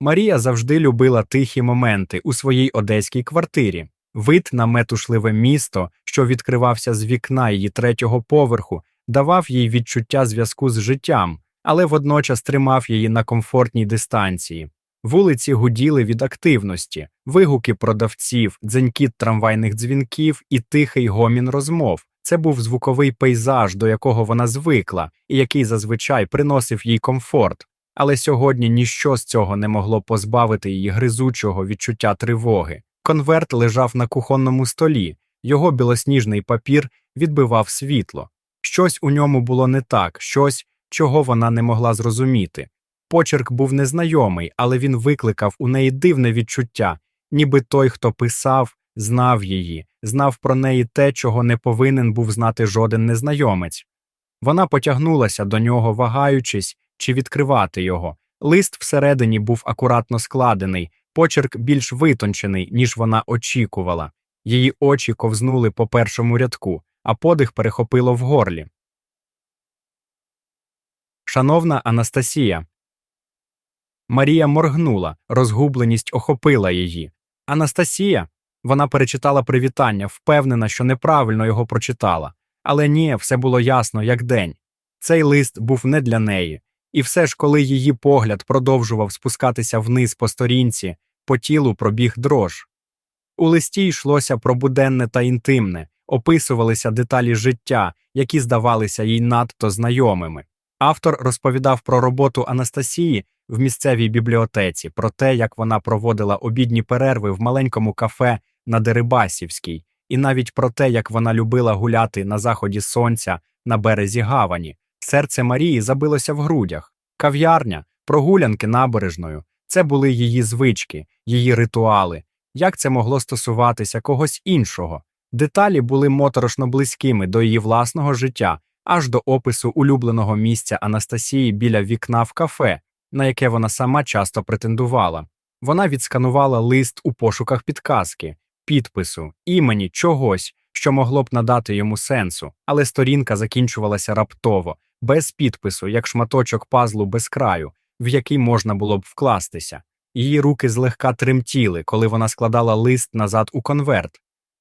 Марія завжди любила тихі моменти у своїй одеській квартирі. Вид на метушливе місто, що відкривався з вікна її третього поверху, давав їй відчуття зв'язку з життям, але водночас тримав її на комфортній дистанції. Вулиці гуділи від активності, вигуки продавців, дзенькіт трамвайних дзвінків і тихий гомін розмов. Це був звуковий пейзаж, до якого вона звикла, і який зазвичай приносив їй комфорт. Але сьогодні ніщо з цього не могло позбавити її гризучого відчуття тривоги. Конверт лежав на кухонному столі, його білосніжний папір відбивав світло. Щось у ньому було не так, щось, чого вона не могла зрозуміти. Почерк був незнайомий, але він викликав у неї дивне відчуття, ніби той, хто писав, знав її, знав про неї те, чого не повинен був знати жоден незнайомець. Вона потягнулася до нього, вагаючись чи відкривати його. Лист всередині був акуратно складений, почерк більш витончений, ніж вона очікувала. Її очі ковзнули по першому рядку, а подих перехопило в горлі. Шановна Анастасія. Марія моргнула, розгубленість охопила її. Анастасія. Вона перечитала привітання, впевнена, що неправильно його прочитала. Але ні, все було ясно, як день. Цей лист був не для неї. І все ж, коли її погляд продовжував спускатися вниз по сторінці, по тілу пробіг дрож. У листі йшлося про буденне та інтимне, описувалися деталі життя, які здавалися їй надто знайомими. Автор розповідав про роботу Анастасії в місцевій бібліотеці, про те, як вона проводила обідні перерви в маленькому кафе на Дерибасівській, і навіть про те, як вона любила гуляти на заході сонця на березі гавані. Серце Марії забилося в грудях. Кав'ярня, прогулянки набережною це були її звички, її ритуали. Як це могло стосуватися когось іншого? Деталі були моторошно близькими до її власного життя, аж до опису улюбленого місця Анастасії біля вікна в кафе, на яке вона сама часто претендувала. Вона відсканувала лист у пошуках підказки, підпису, імені чогось, що могло б надати йому сенсу, але сторінка закінчувалася раптово, без підпису, як шматочок пазлу без краю, в який можна було б вкластися. Її руки злегка тремтіли, коли вона складала лист назад у конверт.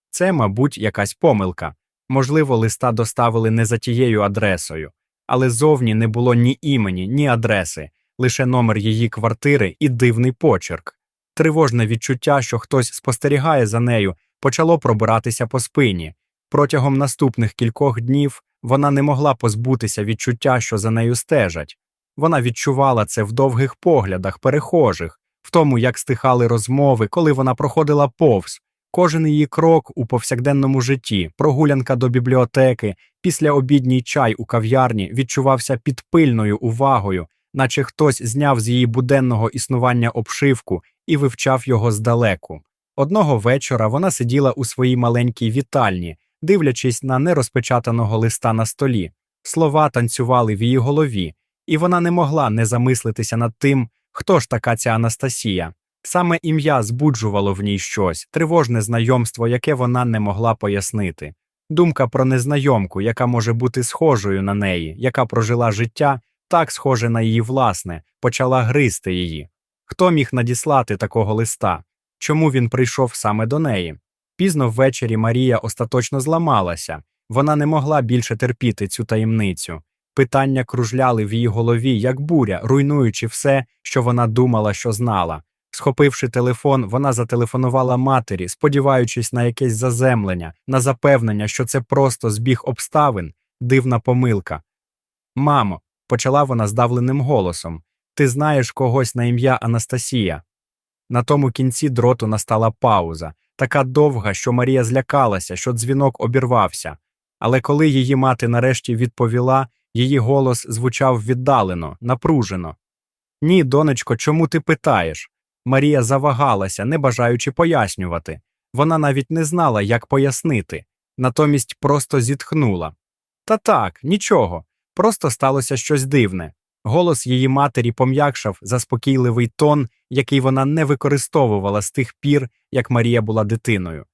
Це, мабуть, якась помилка. Можливо, листа доставили не за тією адресою, але зовні не було ні імені, ні адреси, лише номер її квартири і дивний почерк. Тривожне відчуття, що хтось спостерігає за нею, почало пробиратися по спині. Протягом наступних кількох днів вона не могла позбутися відчуття, що за нею стежать. Вона відчувала це в довгих поглядах, перехожих, в тому, як стихали розмови, коли вона проходила повз, кожен її крок у повсякденному житті, прогулянка до бібліотеки, післяобідній чай у кав'ярні відчувався під пильною увагою, наче хтось зняв з її буденного існування обшивку і вивчав його здалеку. Одного вечора вона сиділа у своїй маленькій вітальні, дивлячись на нерозпечатаного листа на столі. Слова танцювали в її голові, і вона не могла не замислитися над тим, хто ж така ця Анастасія. Саме ім'я збуджувало в ній щось, тривожне знайомство, яке вона не могла пояснити. Думка про незнайомку, яка може бути схожою на неї, яка прожила життя, так схоже на її власне, почала гризти її. Хто міг надіслати такого листа? Чому він прийшов саме до неї? Пізно ввечері Марія остаточно зламалася, вона не могла більше терпіти цю таємницю. Питання кружляли в її голові, як буря, руйнуючи все, що вона думала, що знала. Схопивши телефон, вона зателефонувала матері, сподіваючись на якесь заземлення, на запевнення, що це просто збіг обставин, дивна помилка. Мамо, почала вона здавленим голосом, ти знаєш когось на ім'я Анастасія. На тому кінці дроту настала пауза, така довга, що Марія злякалася, що дзвінок обірвався. Але коли її мати нарешті відповіла, її голос звучав віддалено, напружено. Ні, донечко, чому ти питаєш? Марія завагалася, не бажаючи пояснювати. Вона навіть не знала, як пояснити, натомість просто зітхнула. Та так, нічого, просто сталося щось дивне. Голос її матері пом'якшав заспокійливий тон, який вона не використовувала з тих пір, як Марія була дитиною.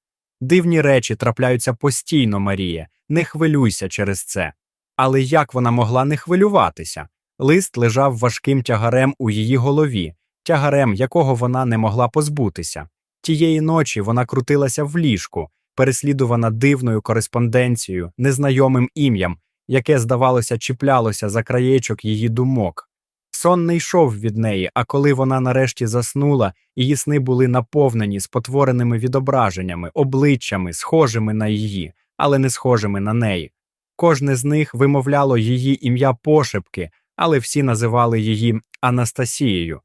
Дивні речі трапляються постійно, Марія, не хвилюйся через це. Але як вона могла не хвилюватися? Лист лежав важким тягарем у її голові, тягарем якого вона не могла позбутися. Тієї ночі вона крутилася в ліжку, переслідувана дивною кореспонденцією, незнайомим ім'ям, яке, здавалося, чіплялося за краєчок її думок. Сон не йшов від неї, а коли вона нарешті заснула, її сни були наповнені спотвореними відображеннями, обличчями, схожими на її, але не схожими на неї. Кожне з них вимовляло її ім'я пошепки, але всі називали її Анастасією.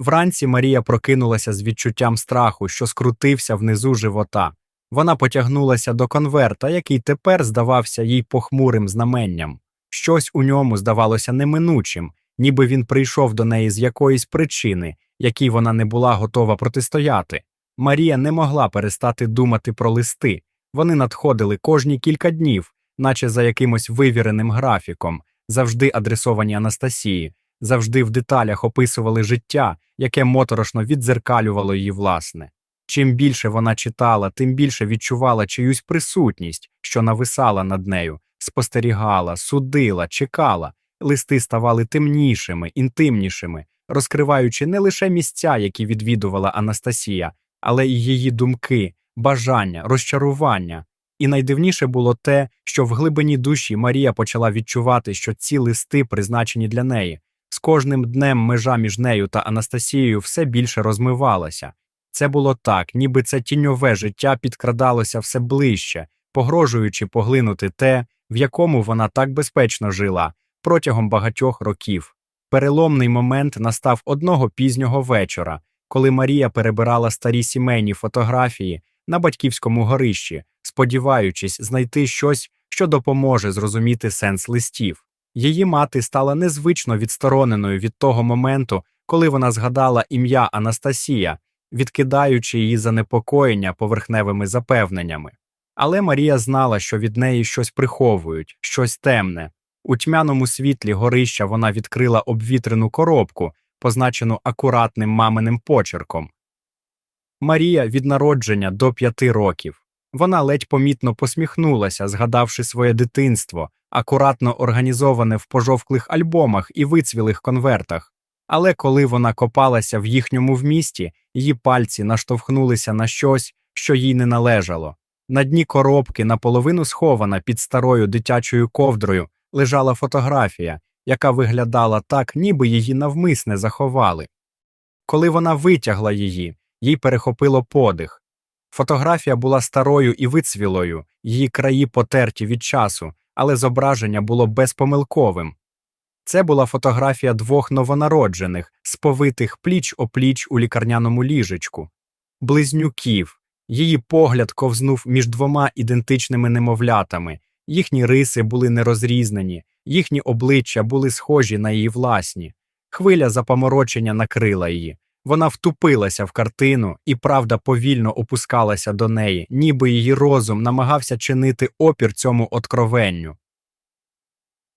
Вранці Марія прокинулася з відчуттям страху, що скрутився внизу живота. Вона потягнулася до конверта, який тепер здавався їй похмурим знаменням. Щось у ньому здавалося неминучим, ніби він прийшов до неї з якоїсь причини, якій вона не була готова протистояти. Марія не могла перестати думати про листи. Вони надходили кожні кілька днів, наче за якимось вивіреним графіком, завжди адресовані Анастасії, завжди в деталях описували життя, яке моторошно віддзеркалювало її власне. Чим більше вона читала, тим більше відчувала чиюсь присутність, що нависала над нею, спостерігала, судила, чекала. Листи ставали темнішими, інтимнішими, розкриваючи не лише місця, які відвідувала Анастасія, але й її думки, бажання, розчарування. І найдивніше було те, що в глибині душі Марія почала відчувати, що ці листи призначені для неї. З кожним днем межа між нею та Анастасією все більше розмивалася. Це було так, ніби це тіньове життя підкрадалося все ближче, погрожуючи поглинути те, в якому вона так безпечно жила протягом багатьох років. Переломний момент настав одного пізнього вечора, коли Марія перебирала старі сімейні фотографії на батьківському горищі, сподіваючись знайти щось, що допоможе зрозуміти сенс листів. Її мати стала незвично відстороненою від того моменту, коли вона згадала ім'я Анастасія, відкидаючи її занепокоєння поверхневими запевненнями. Але Марія знала, що від неї щось приховують, щось темне. У тьмяному світлі горища вона відкрила обвітрену коробку, позначену акуратним маминим почерком. Марія від народження до п'яти років. Вона ледь помітно посміхнулася, згадавши своє дитинство, акуратно організоване в пожовклих альбомах і вицвілих конвертах. Але коли вона копалася в їхньому вмісті, її пальці наштовхнулися на щось, що їй не належало. На дні коробки, наполовину схована під старою дитячою ковдрою, лежала фотографія, яка виглядала так, ніби її навмисне заховали. Коли вона витягла її, їй перехопило подих. Фотографія була старою і вицвілою, її краї потерті від часу, але зображення було безпомилковим. Це була фотографія двох новонароджених, сповитих пліч опліч у лікарняному ліжечку, близнюків. Її погляд ковзнув між двома ідентичними немовлятами, їхні риси були нерозрізнені, їхні обличчя були схожі на її власні. Хвиля запоморочення накрила її. Вона втупилася в картину, і правда повільно опускалася до неї, ніби її розум намагався чинити опір цьому откровенню.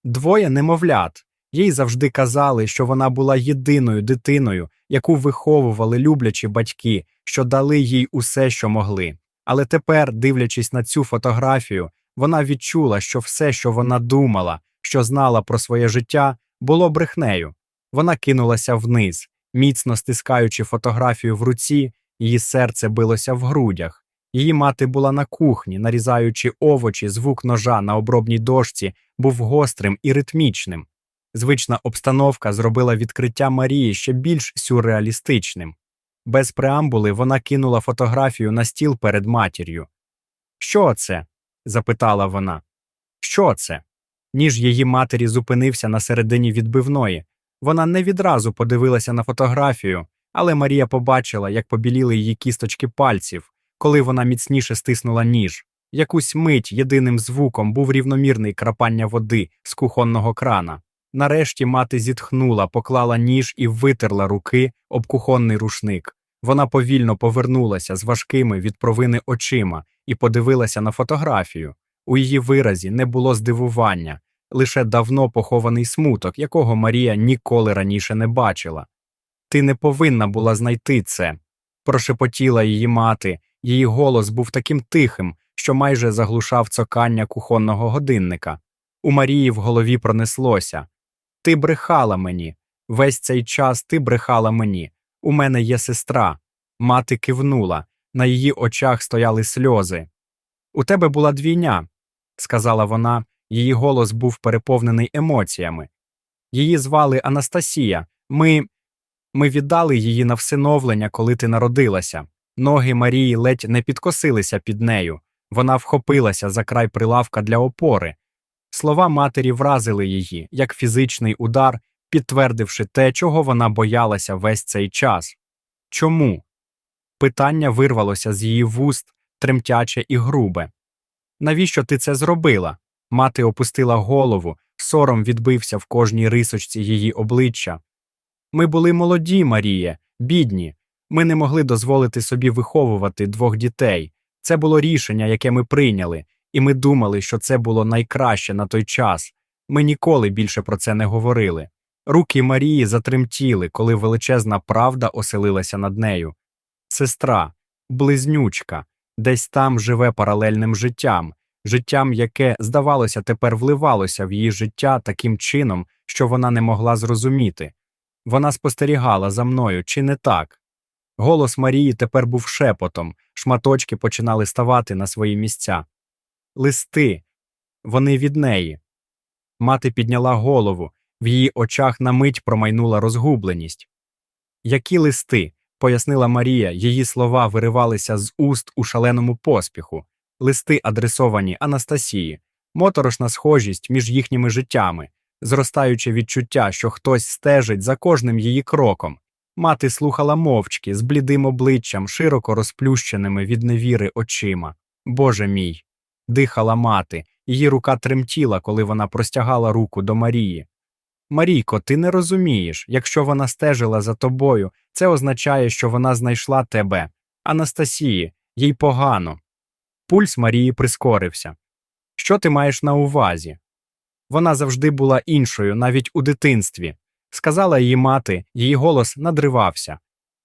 Двоє немовлят. Їй завжди казали, що вона була єдиною дитиною, яку виховували люблячі батьки, що дали їй усе, що могли. Але тепер, дивлячись на цю фотографію, вона відчула, що все, що вона думала, що знала про своє життя, було брехнею. Вона кинулася вниз, міцно стискаючи фотографію в руці, її серце билося в грудях. Її мати була на кухні, нарізаючи овочі, звук ножа на обробній дошці був гострим і ритмічним. Звична обстановка зробила відкриття Марії ще більш сюрреалістичним. Без преамбули вона кинула фотографію на стіл перед матір'ю. Що це? запитала вона. Що це? Ніж її матері зупинився на середині відбивної. Вона не відразу подивилася на фотографію, але Марія побачила, як побіліли її кісточки пальців, коли вона міцніше стиснула ніж. Якусь мить єдиним звуком був рівномірний крапання води з кухонного крана. Нарешті мати зітхнула, поклала ніж і витерла руки об кухонний рушник. Вона повільно повернулася з важкими від провини очима і подивилася на фотографію. У її виразі не було здивування, лише давно похований смуток, якого Марія ніколи раніше не бачила. Ти не повинна була знайти це. Прошепотіла її мати, її голос був таким тихим, що майже заглушав цокання кухонного годинника. У Марії в голові пронеслося Ти брехала мені. Весь цей час ти брехала мені. У мене є сестра. Мати кивнула, на її очах стояли сльози. У тебе була двійня, сказала вона, її голос був переповнений емоціями. Її звали Анастасія. Ми. Ми віддали її на всиновлення, коли ти народилася. Ноги Марії ледь не підкосилися під нею. Вона вхопилася за край прилавка для опори. Слова матері вразили її, як фізичний удар, підтвердивши те, чого вона боялася весь цей час. Чому? Питання вирвалося з її вуст, тремтяче і грубе. Навіщо ти це зробила? Мати опустила голову, сором відбився в кожній рисочці її обличчя. Ми були молоді, Маріє, бідні. Ми не могли дозволити собі виховувати двох дітей. Це було рішення, яке ми прийняли, і ми думали, що це було найкраще на той час. Ми ніколи більше про це не говорили. Руки Марії затремтіли, коли величезна правда оселилася над нею. Сестра, близнючка, десь там живе паралельним життям, життям, яке, здавалося, тепер вливалося в її життя таким чином, що вона не могла зрозуміти. Вона спостерігала за мною, чи не так? Голос Марії тепер був шепотом, шматочки починали ставати на свої місця. Листи. Вони від неї. Мати підняла голову, в її очах на мить промайнула розгубленість. Які листи? пояснила Марія, її слова виривалися з уст у шаленому поспіху. Листи адресовані Анастасії, моторошна схожість між їхніми життями, зростаюче відчуття, що хтось стежить за кожним її кроком. Мати слухала мовчки, з блідим обличчям, широко розплющеними від невіри очима. Боже мій. Дихала мати, її рука тремтіла, коли вона простягала руку до Марії. Марійко, ти не розумієш, якщо вона стежила за тобою, це означає, що вона знайшла тебе. Анастасії, їй погано. Пульс Марії прискорився. Що ти маєш на увазі? Вона завжди була іншою, навіть у дитинстві. Сказала її мати, її голос надривався.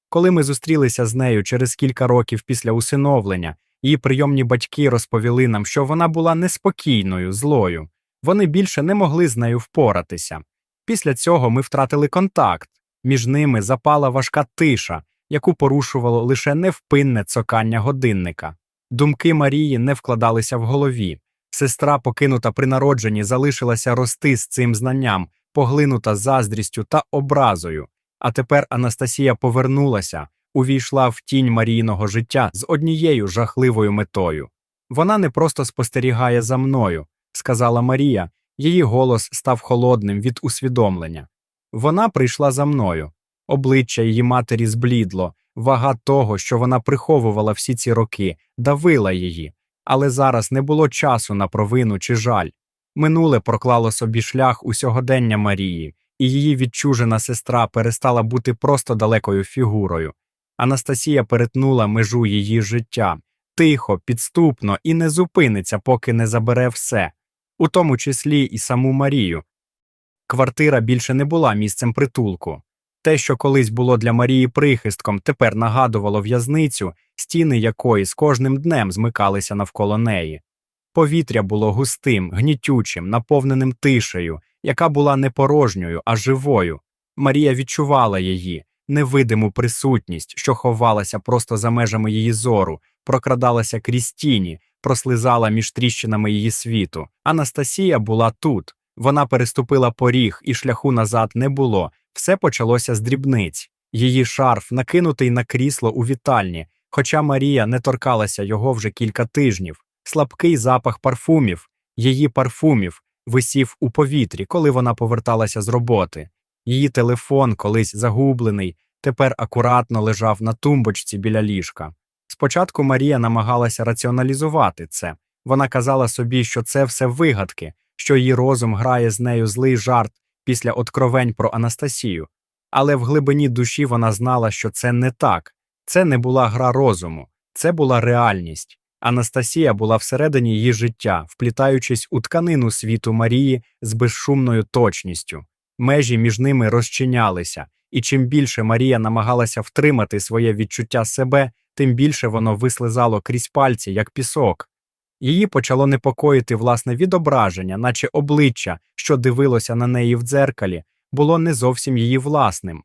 Коли ми зустрілися з нею через кілька років після усиновлення, її прийомні батьки розповіли нам, що вона була неспокійною, злою. Вони більше не могли з нею впоратися. Після цього ми втратили контакт. Між ними запала важка тиша, яку порушувало лише невпинне цокання годинника. Думки Марії не вкладалися в голові. Сестра, покинута при народженні, залишилася рости з цим знанням, поглинута заздрістю та образою. А тепер Анастасія повернулася, увійшла в тінь Марійного життя з однією жахливою метою. Вона не просто спостерігає за мною, сказала Марія, її голос став холодним від усвідомлення. Вона прийшла за мною. Обличчя її матері зблідло, вага того, що вона приховувала всі ці роки, давила її, але зараз не було часу на провину чи жаль. Минуле проклало собі шлях у сьогодення Марії, і її відчужена сестра перестала бути просто далекою фігурою. Анастасія перетнула межу її життя тихо, підступно і не зупиниться, поки не забере все, у тому числі і саму Марію. Квартира більше не була місцем притулку. Те, що колись було для Марії прихистком, тепер нагадувало в'язницю, стіни якої з кожним днем змикалися навколо неї. Повітря було густим, гнітючим, наповненим тишею, яка була не порожньою, а живою. Марія відчувала її, невидиму присутність, що ховалася просто за межами її зору, прокрадалася крізь тіні, прослизала між тріщинами її світу. Анастасія була тут. Вона переступила поріг, і шляху назад не було. Все почалося з дрібниць. Її шарф накинутий на крісло у вітальні, хоча Марія не торкалася його вже кілька тижнів. Слабкий запах парфумів, її парфумів, висів у повітрі, коли вона поверталася з роботи. Її телефон, колись загублений, тепер акуратно лежав на тумбочці біля ліжка. Спочатку Марія намагалася раціоналізувати це. Вона казала собі, що це все вигадки, що її розум грає з нею злий жарт після откровень про Анастасію. Але в глибині душі вона знала, що це не так. Це не була гра розуму, це була реальність. Анастасія була всередині її життя, вплітаючись у тканину світу Марії з безшумною точністю. Межі між ними розчинялися, і чим більше Марія намагалася втримати своє відчуття себе, тим більше воно вислизало крізь пальці, як пісок. Її почало непокоїти власне відображення, наче обличчя, що дивилося на неї в дзеркалі, було не зовсім її власним.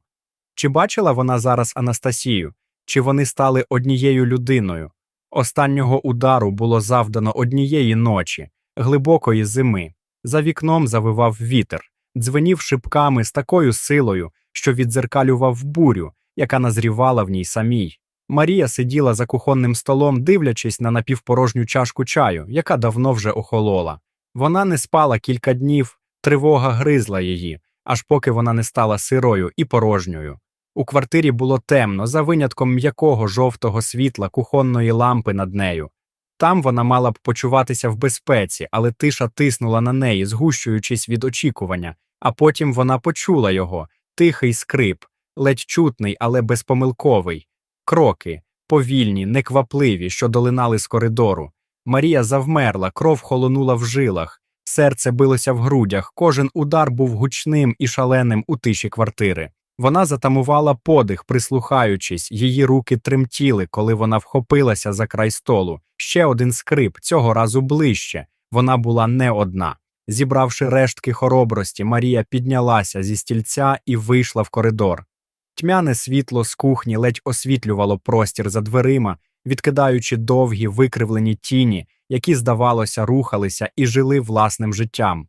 Чи бачила вона зараз Анастасію? Чи вони стали однією людиною? Останнього удару було завдано однієї ночі, глибокої зими. За вікном завивав вітер, дзвенів шибками з такою силою, що віддзеркалював бурю, яка назрівала в ній самій. Марія сиділа за кухонним столом, дивлячись на напівпорожню чашку чаю, яка давно вже охолола. Вона не спала кілька днів, тривога гризла її, аж поки вона не стала сирою і порожньою. У квартирі було темно, за винятком м'якого жовтого світла кухонної лампи над нею. Там вона мала б почуватися в безпеці, але тиша тиснула на неї, згущуючись від очікування, а потім вона почула його тихий скрип, ледь чутний, але безпомилковий, кроки, повільні, неквапливі, що долинали з коридору. Марія завмерла, кров холонула в жилах, серце билося в грудях, кожен удар був гучним і шаленим у тиші квартири. Вона затамувала подих, прислухаючись, її руки тремтіли, коли вона вхопилася за край столу. Ще один скрип, цього разу ближче. Вона була не одна. Зібравши рештки хоробрості, Марія піднялася зі стільця і вийшла в коридор. Тьмяне світло з кухні ледь освітлювало простір за дверима, відкидаючи довгі викривлені тіні, які, здавалося, рухалися і жили власним життям.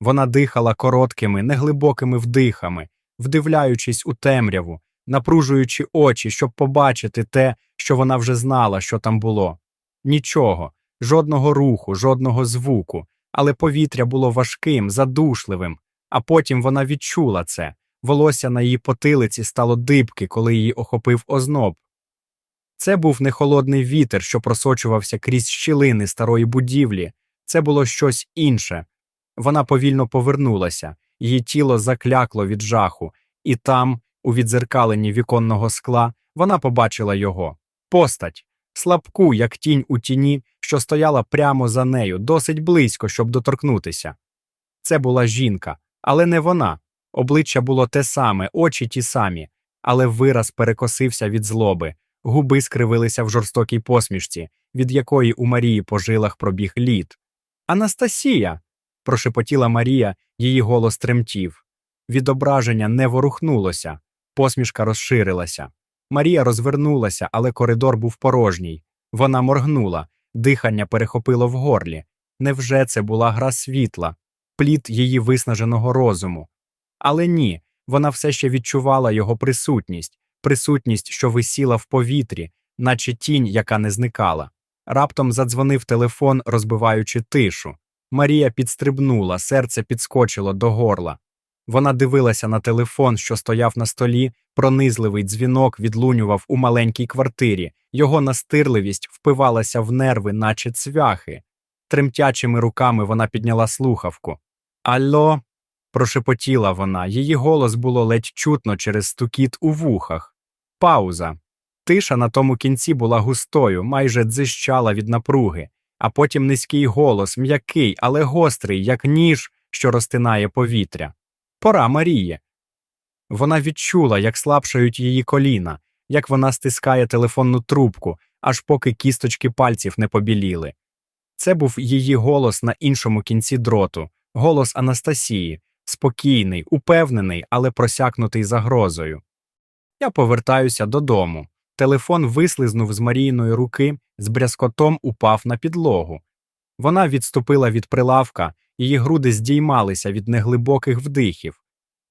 Вона дихала короткими, неглибокими вдихами, вдивляючись у темряву, напружуючи очі, щоб побачити те, що вона вже знала, що там було. Нічого, жодного руху, жодного звуку, але повітря було важким, задушливим, а потім вона відчула це. Волосся на її потилиці стало дибки, коли її охопив озноб. Це був не холодний вітер, що просочувався крізь щілини старої будівлі, це було щось інше. Вона повільно повернулася, її тіло заклякло від жаху, і там, у відзеркаленні віконного скла, вона побачила його постать, слабку, як тінь у тіні, що стояла прямо за нею, досить близько, щоб доторкнутися. Це була жінка, але не вона. Обличчя було те саме, очі ті самі, але вираз перекосився від злоби, губи скривилися в жорстокій посмішці, від якої у Марії по жилах пробіг лід. Анастасія. прошепотіла Марія, її голос тремтів. Відображення не ворухнулося, посмішка розширилася. Марія розвернулася, але коридор був порожній. Вона моргнула, дихання перехопило в горлі. Невже це була гра світла, плід її виснаженого розуму? Але ні, вона все ще відчувала його присутність, присутність, що висіла в повітрі, наче тінь, яка не зникала. Раптом задзвонив телефон, розбиваючи тишу. Марія підстрибнула, серце підскочило до горла. Вона дивилася на телефон, що стояв на столі, пронизливий дзвінок відлунював у маленькій квартирі, його настирливість впивалася в нерви, наче цвяхи. Тремтячими руками вона підняла слухавку. Алло, прошепотіла вона, її голос було ледь чутно через стукіт у вухах. Пауза. Тиша на тому кінці була густою, майже дзищала від напруги, а потім низький голос, м'який, але гострий, як ніж, що розтинає повітря. Пора Маріє. Вона відчула, як слабшають її коліна, як вона стискає телефонну трубку, аж поки кісточки пальців не побіліли. Це був її голос на іншому кінці дроту, голос Анастасії, спокійний, упевнений, але просякнутий загрозою. Я повертаюся додому. Телефон вислизнув з Марійної руки, з брязкотом упав на підлогу. Вона відступила від прилавка, її груди здіймалися від неглибоких вдихів.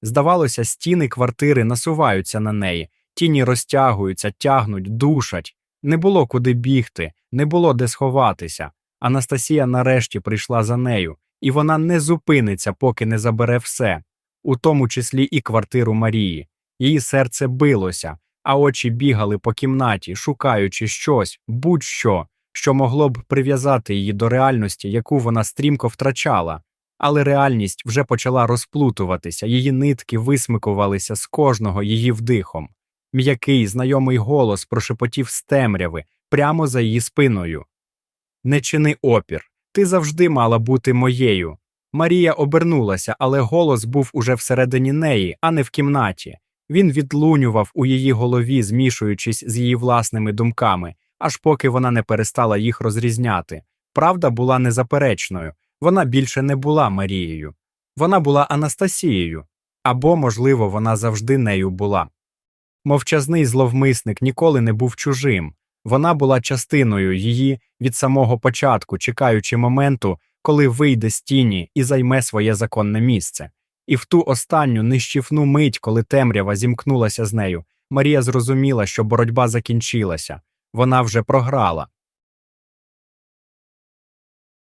Здавалося, стіни квартири насуваються на неї, тіні розтягуються, тягнуть, душать. Не було куди бігти, не було де сховатися. Анастасія нарешті прийшла за нею, і вона не зупиниться, поки не забере все, у тому числі і квартиру Марії. Її серце билося, а очі бігали по кімнаті, шукаючи щось, будь-що, що могло б прив'язати її до реальності, яку вона стрімко втрачала. Але реальність вже почала розплутуватися, її нитки висмикувалися з кожного її вдихом. М'який, знайомий голос прошепотів з темряви прямо за її спиною. Не чини опір, ти завжди мала бути моєю. Марія обернулася, але голос був уже всередині неї, а не в кімнаті. Він відлунював у її голові, змішуючись з її власними думками, аж поки вона не перестала їх розрізняти. Правда була незаперечною вона більше не була Марією. Вона була Анастасією, або, можливо, вона завжди нею була. Мовчазний зловмисник ніколи не був чужим. Вона була частиною її від самого початку, чекаючи моменту, коли вийде з тіні і займе своє законне місце. І в ту останню нищівну мить, коли темрява зімкнулася з нею, Марія зрозуміла, що боротьба закінчилася. Вона вже програла.